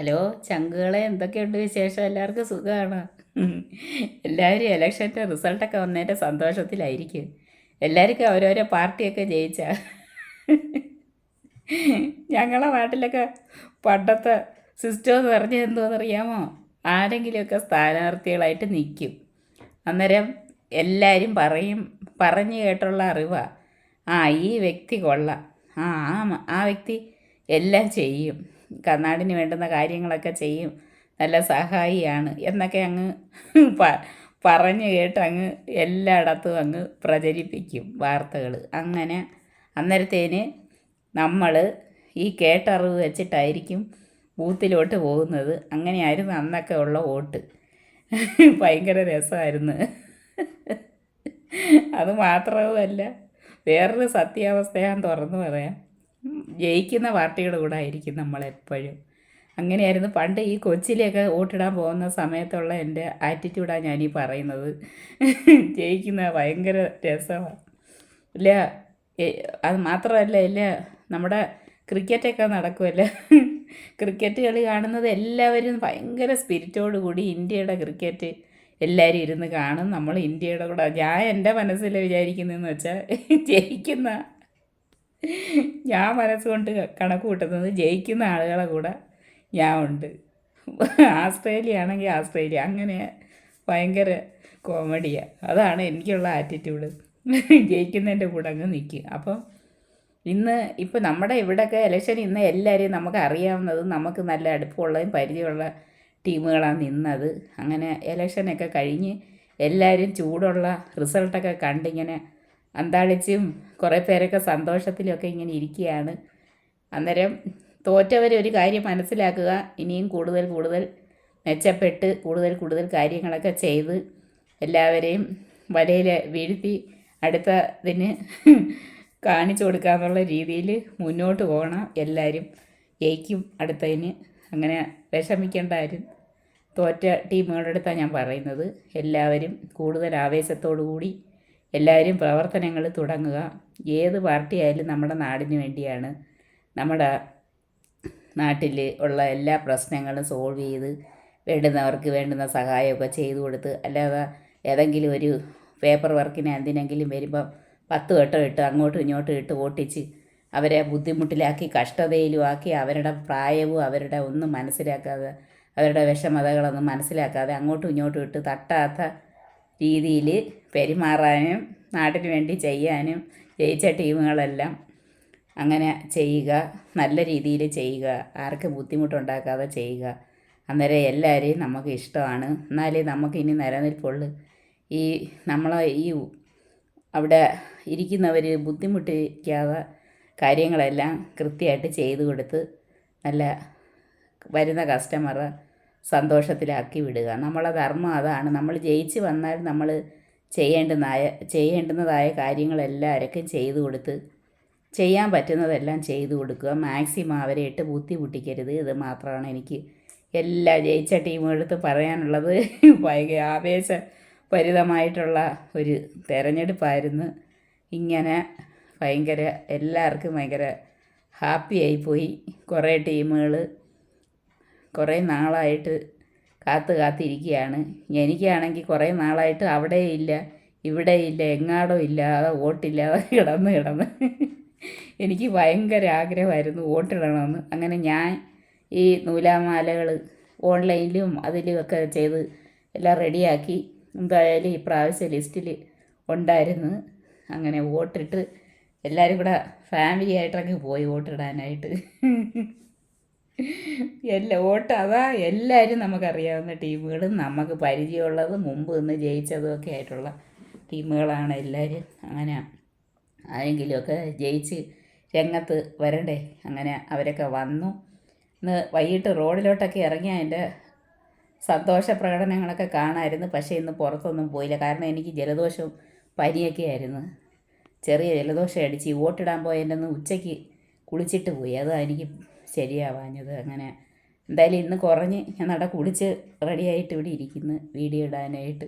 Hello ചങ്കുകളെ എന്തൊക്കെയുണ്ട് വിശേഷം? എല്ലാവർക്കും സുഖമാണ് എല്ലാവരും ഇലക്ഷന്റെ റിസൾട്ടൊക്കെ വന്നതിന്റെ സന്തോഷത്തിലായിരിക്കും. എല്ലാവർക്കും ഓരോരോ പാർട്ടിയൊക്കെ ജയിച്ച. ഞങ്ങളെ നാട്ടിലൊക്കെ പണ്ടത്തെ സിസ്റ്റം എന്ന് പറഞ്ഞാൽ എന്തോന്നറിയാമോ ആരെങ്കിലുമൊക്കെ സ്ഥാനാർത്ഥികളായിട്ട് നിൽക്കും. അന്നേരം എല്ലാവരും പറയും പറഞ്ഞു കേട്ടുള്ള അറിവാണ് ആ ഈ വ്യക്തി കൊള്ളാം. ആ ആ വ്യക്തി എല്ലാം ചെയ്യും. കർണാടിന് വേണ്ടുന്ന കാര്യങ്ങളൊക്കെ ചെയ്യും. നല്ല സഹായിയാണ്. എന്നൊക്കെ അങ്ങ് പറഞ്ഞു കേട്ട് അങ്ങ് എല്ലായിടത്തും അങ്ങ് പ്രചരിപ്പിക്കും വാർത്തകൾ അങ്ങനെ അന്നേരത്തേന് നമ്മൾ ഈ കേട്ടറിവ് വെച്ചിട്ടായിരിക്കും ബൂത്തിലോട്ട് പോകുന്നത്. അങ്ങനെയായിരുന്നു അന്നൊക്കെ ഉള്ള വോട്ട്. ഭയങ്കര രസമായിരുന്നു. അത് മാത്രവുമല്ല വേറൊരു സത്യാവസ്ഥ ഞാൻ തുറന്നു പറയാം. ജയിക്കുന്ന പാർട്ടിയുടെ കൂടെ ആയിരിക്കും നമ്മളെപ്പോഴും അങ്ങനെയായിരുന്നു. പണ്ട് ഈ കൊച്ചിലെയൊക്കെ വോട്ടിടാൻ പോകുന്ന സമയത്തുള്ള എന്റെ ആറ്റിറ്റ്യൂഡാണ് ഞാനീ പറയുന്നത്. ജയിക്കുന്ന ഭയങ്കര രസമാണ്. ഇല്ല അത് മാത്രമല്ല ഇല്ല നമ്മുടെ ക്രിക്കറ്റൊക്കെ നടക്കുമല്ലോ. ക്രിക്കറ്റ് കളി കാണുന്നത് എല്ലാവരും ഭയങ്കര കൂടി ഇന്ത്യയുടെ ക്രിക്കറ്റ് എല്ലാവരും ഇരുന്ന് കാണും. നമ്മൾ ഇന്ത്യയുടെ കൂടെ ഞാൻ എന്റെ മനസ്സിൽ വിചാരിക്കുന്നതെന്ന് വെച്ചാൽ ജയിക്കുന്ന ഞാൻ മനസ്സുകൊണ്ട് കണക്ക് കൂട്ടുന്നത് ജയിക്കുന്ന ആളുകളെ കൂടെ ഞാൻ ഉണ്ട്. ആസ്ട്രേലിയ ആണെങ്കിൽ ആസ്ട്രേലിയ. അങ്ങനെ ഭയങ്കര കോമഡിയാണ് അതാണ് എനിക്കുള്ള ആറ്റിറ്റ്യൂഡ് ജയിക്കുന്നതിന്റെ കൂടെ അങ്ങ് നിൽക്കും അപ്പം ഇന്ന് ഇപ്പം നമ്മുടെ ഇവിടെയൊക്കെ ഇലക്ഷൻ ഇന്ന് എല്ലാവരെയും നമുക്ക് അറിയാവുന്നതും നമുക്ക് നല്ല അടുപ്പമുള്ളതും പരിചയമുള്ള ടീമുകളാണ് നിന്നത്. അങ്ങനെ ഇലക്ഷനൊക്കെ കഴിഞ്ഞ് എല്ലാവരും ചൂടുള്ള റിസൾട്ടൊക്കെ കണ്ടിങ്ങനെ അന്താളിച്ചും കുറേ പേരൊക്കെ സന്തോഷത്തിലൊക്കെ ഇങ്ങനെ ഇരിക്കുകയാണ്. അന്നേരം തോറ്റവർ ഒരു കാര്യം മനസ്സിലാക്കുക. ഇനിയും കൂടുതൽ കൂടുതൽ മെച്ചപ്പെട്ട് കൂടുതൽ കൂടുതൽ കാര്യങ്ങളൊക്കെ ചെയ്ത് എല്ലാവരെയും വലയിൽ വീഴ്ത്തി അടുത്തതിന് കാണിച്ചു കൊടുക്കാമെന്നുള്ള രീതിയിൽ മുന്നോട്ട് പോകണം. എല്ലാവരും ജയിക്കും അടുത്തതിന്. അങ്ങനെ വിഷമിക്കേണ്ട ആരും. തോറ്റ ടീമുകളുടെ അടുത്താണ് ഞാൻ പറയുന്നത്. എല്ലാവരും കൂടുതൽ ആവേശത്തോടു കൂടി എല്ലാവരും പ്രവർത്തനങ്ങൾ തുടങ്ങുക. ഏത് പാർട്ടിയായാലും നമ്മുടെ നാടിന് വേണ്ടിയാണ് നമ്മുടെ നാട്ടിൽ ഉള്ള എല്ലാ പ്രശ്നങ്ങളും സോൾവ് ചെയ്ത് വേണ്ടുന്നവർക്ക് വേണ്ടുന്ന സഹായമൊക്കെ ചെയ്തു കൊടുത്ത് അല്ലാതെ ഏതെങ്കിലും ഒരു പേപ്പർ വർക്കിന് എന്തിനെങ്കിലും വരുമ്പം പത്ത് വട്ടം ഇട്ട് അങ്ങോട്ടും ഇങ്ങോട്ടും ഇട്ട് ഓട്ടിച്ച് അവരെ ബുദ്ധിമുട്ടിലാക്കി കഷ്ടതയിലും ആക്കി അവരുടെ പ്രായവും അവരുടെ ഒന്നും മനസ്സിലാക്കാതെ അവരുടെ വിഷമതകളൊന്നും മനസ്സിലാക്കാതെ അങ്ങോട്ടും ഇങ്ങോട്ടും ഇട്ട് തട്ടാത്ത രീതിയിൽ പെരുമാറാനും നാട്ടിന് വേണ്ടി ചെയ്യാനും ജയിച്ച ടീമുകളെല്ലാം അങ്ങനെ ചെയ്യുക നല്ല രീതിയിൽ ചെയ്യുക ആർക്കും ബുദ്ധിമുട്ടുണ്ടാക്കാതെ ചെയ്യുക. അന്നേരം എല്ലാവരെയും നമുക്ക് ഇഷ്ടമാണ്. എന്നാലേ നമുക്ക് ഇനി നിലനിൽപ്പുള്ളൂ. ഈ നമ്മളെ ഈ അവിടെ ഇരിക്കുന്നവർ ബുദ്ധിമുട്ടിക്കാതെ കാര്യങ്ങളെല്ലാം കൃത്യമായിട്ട് ചെയ്തു കൊടുത്ത് നല്ല വരുന്ന കസ്റ്റമറെ സന്തോഷത്തിലാക്കി വിടുക. നമ്മളെ ധർമ്മം അതാണ്. നമ്മൾ ജയിച്ച് വന്നാൽ നമ്മൾ ചെയ്യേണ്ടുന്നതായ കാര്യങ്ങളെല്ലാം ആരൊക്കെ ചെയ്തു കൊടുത്ത് ചെയ്യാൻ പറ്റുന്നതെല്ലാം ചെയ്തു കൊടുക്കുക. മാക്സിമം അവരെ ഇട്ട് ബുദ്ധിമുട്ടിക്കരുത്. ഇത് മാത്രമാണ് എനിക്ക് എല്ലാ ജയിച്ച ടീമുകളെടുത്ത് പറയാനുള്ളത്. ഭയങ്കര ആവേശഭരിതമായിട്ടുള്ള ഒരു തെരഞ്ഞെടുപ്പായിരുന്നു. ഇങ്ങനെ ഭയങ്കര എല്ലാവർക്കും ഭയങ്കര ഹാപ്പിയായി പോയി കുറേ ടീമുകൾ കുറേ നാളായിട്ട് കാത്ത് കാത്തിരിക്കുകയാണ്. എനിക്കാണെങ്കിൽ കുറേ നാളായിട്ട് അവിടെ ഇല്ല ഇവിടെ ഇല്ല എങ്ങാടോ ഇല്ലാതെ വോട്ടില്ലാതെ കിടന്ന് കിടന്ന്. എനിക്ക് ഭയങ്കര ആഗ്രഹമായിരുന്നു വോട്ടിടണമെന്ന്. അങ്ങനെ ഞാൻ ഈ നൂലാമാലകൾ ഓൺലൈനിലും അതിലും ഒക്കെ ചെയ്ത് എല്ലാം റെഡിയാക്കി എന്തായാലും ഈ പ്രാവശ്യ ലിസ്റ്റിൽ ഉണ്ടായിരുന്നു. അങ്ങനെ വോട്ടിട്ട് എല്ലാവരും കൂടെ ഫാമിലി ആയിട്ടൊക്കെ പോയി വോട്ടിടാനായിട്ട്. എല്ലാ ഓട്ട് അതാ എല്ലാവരും നമുക്കറിയാവുന്ന ടീമുകളും. നമുക്ക് പരിചയമുള്ളത് മുമ്പ് നിന്ന് ജയിച്ചതും ഒക്കെ ആയിട്ടുള്ള ടീമുകളാണ് എല്ലാവരും അങ്ങനെ ആരെങ്കിലുമൊക്കെ ജയിച്ച് രംഗത്ത് വരണ്ടേ? അങ്ങനെ അവരൊക്കെ വന്നു. ഇന്ന് വൈകിട്ട് റോഡിലോട്ടൊക്കെ ഇറങ്ങി എന്റെ സന്തോഷ പ്രകടനങ്ങളൊക്കെ കാണാമായിരുന്നു. പക്ഷേ ഇന്ന് പുറത്തൊന്നും പോയില്ല. കാരണം എനിക്ക് ജലദോഷവും പനിയൊക്കെ ആയിരുന്നു. ചെറിയ ജലദോഷം അടിച്ച് വോട്ടിടാൻ പോയതിന്റെ ഉച്ചയ്ക്ക് കുളിച്ചിട്ട് പോയി. അതാണ് എനിക്ക് ശരിയാവാഞ്ഞത് അങ്ങനെ. എന്തായാലും ഇന്ന് കുറഞ്ഞ് ഞാൻ നട കുളിച്ച് റെഡിയായിട്ട് ഇവിടെ ഇരിക്കുന്നു വീഡിയോ ഇടാനായിട്ട്.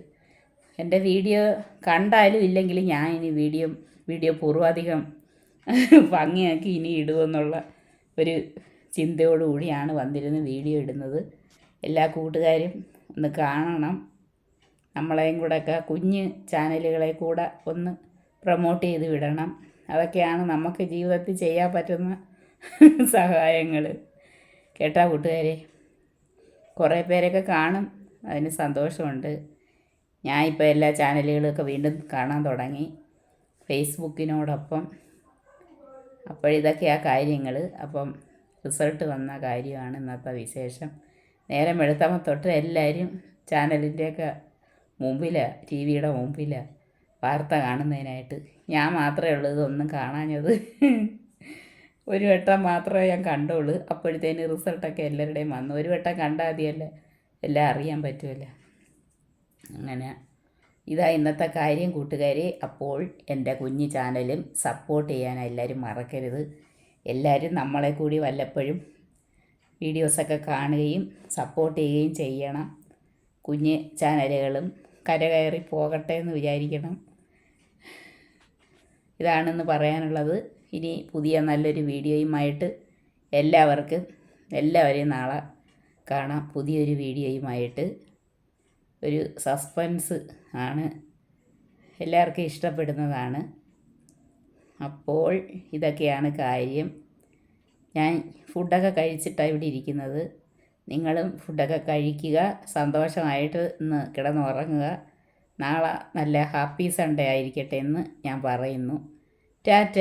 എന്റെ വീഡിയോ കണ്ടാലും ഇല്ലെങ്കിലും ഞാൻ ഇനി വീഡിയോ വീഡിയോ പൂർവാധികം ഭംഗിയാക്കി ഇനി ഇടുമെന്നുള്ള ഒരു ചിന്തയോടുകൂടിയാണ് വന്നിരുന്ന് വീഡിയോ ഇടുന്നത്. എല്ലാ കൂട്ടുകാരും ഒന്ന് കാണണം. നമ്മളെയും കൂടെയൊക്കെ കുഞ്ഞ് ചാനലുകളെ കൂടെ ഒന്ന് പ്രൊമോട്ട് ചെയ്ത് വിടണം. അതൊക്കെയാണ് നമുക്ക് ജീവിതത്തിൽ ചെയ്യാൻ പറ്റുന്ന സഹായങ്ങൾ കേട്ടാ കൂട്ടുകാരെ? കുറേ പേരൊക്കെ കാണും. അതിന് സന്തോഷമുണ്ട്. ഞാൻ ഇപ്പോൾ എല്ലാ ചാനലുകളൊക്കെ വീണ്ടും കാണാൻ തുടങ്ങി. ഫേസ്ബുക്കിനോടൊപ്പം. അപ്പോഴിതൊക്കെയാ കാര്യങ്ങൾ അപ്പം റിസൾട്ട് വന്ന കാര്യമാണ് ഇന്നത്തെ വിശേഷം. നേരം വെളുത്തമ്മ തൊട്ട് എല്ലാവരും ചാനലിന്റെയൊക്കെ മുമ്പിലാണ് ടി വിയുടെ മുമ്പിലാണ് വാർത്ത കാണുന്നതിനായിട്ട്. ഞാൻ മാത്രമേ ഉള്ളൂ ഇതൊന്നും കാണാഞ്ഞത്. ഒരു വട്ടം മാത്രമേ ഞാൻ കണ്ടുള്ളൂ. അപ്പോഴത്തേന് റിസൾട്ടൊക്കെ എല്ലാവരുടെയും വന്നു. ഒരു വട്ടം കണ്ടാൽ എല്ലാം അറിയാൻ പറ്റുമല്ലോ. അങ്ങനെ. ഇതാ ഇന്നത്തെ കാര്യം കൂട്ടുകാരെ. അപ്പോൾ എന്റെ കുഞ്ഞു ചാനലും സപ്പോർട്ട് ചെയ്യാൻ എല്ലാവരും മറക്കരുത്. എല്ലാവരും നമ്മളെ കൂടി വല്ലപ്പോഴും വീഡിയോസൊക്കെ കാണുകയും സപ്പോർട്ട് ചെയ്യുകയും ചെയ്യണം. കുഞ്ഞ് ചാനലുകളും കരകയറി പോകട്ടെ എന്ന് വിചാരിക്കണം. ഇതാണെന്ന് പറയാനുള്ളത്. ഇനി പുതിയ നല്ലൊരു വീഡിയോയുമായിട്ട് എല്ലാവർക്കും എല്ലാവരെയും നാളെ കാണാം. പുതിയൊരു വീഡിയോയുമായിട്ട്. ഒരു സസ്പെൻസ് ആണ് എല്ലാവർക്കും ഇഷ്ടപ്പെടുന്നതാണ്. അപ്പോൾ ഇതൊക്കെയാണ് കാര്യം. ഞാൻ ഫുഡൊക്കെ കഴിച്ചിട്ടാണ് ഇവിടെ ഇരിക്കുന്നത്. നിങ്ങളും ഫുഡൊക്കെ കഴിക്കുക. സന്തോഷമായിട്ട് ഇന്ന് കിടന്നുറങ്ങുക. നാളെ നല്ല ഹാപ്പി സൺഡേ ആയിരിക്കട്ടെ എന്ന് ഞാൻ പറയുന്നു. ടാറ്റ.